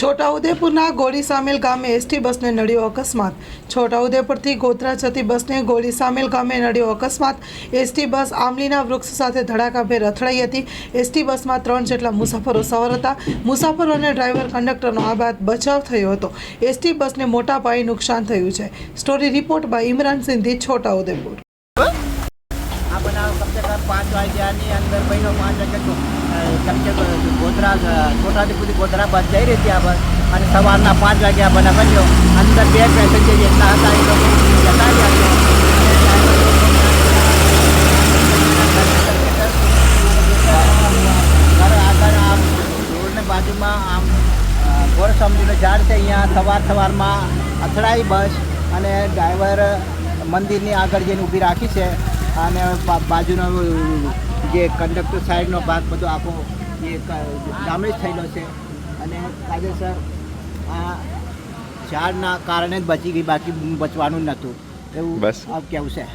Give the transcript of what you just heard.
છોટાઉદેપુરના ગોળી સામેલ ગામે એસટી બસને નડ્યો અકસ્માત. છોટાઉદેપુરથી ગોધરા જતી બસને ગોળી સામેલ ગામે નડ્યો અકસ્માત. એસટી બસ આમલીના વૃક્ષ સાથે ધડાકાભેર અથડાઈ હતી. એસટી બસમાં ત્રણ જેટલા મુસાફરો સવાર હતા. મુસાફરો અને ડ્રાઈવર કંડક્ટરનો આ બાદ બચાવ થયો હતો. એસટી બસને મોટા પાયે નુકસાન થયું છે. Story report by Imran Sindhi, Chhota Udepur. બનાવ પાંચ વાગ્યાની અંદર બન્યો પાંચ વાગે કમ ગોધરા છોટાથી સુધી ગોધરા બસ જઈ રહી હતી આ બસ. અને સવારના પાંચ વાગે આ બનાવ બન્યો અંદર બે પેસેન્જર જેટલા હતા એ લોકો જતા રહ્યા બાજુમાં આમ અ, ગોળ ઝાડ છે અહીંયા. સવાર સવારમાં અથડાઈ બસ અને ડ્રાઈવર મંદિરની આગળ જઈને ઊભી રાખી છે. અને બાજુનો જે કંડક્ટર સાઈડનો ભાગ બધો આખો એ ડામેજ થયેલો છે. અને કાયદેસર આ ઝાડના કારણે જ બચી ગઈ બાકી બચવાનું જ નહોતું. એવું કેવું છે?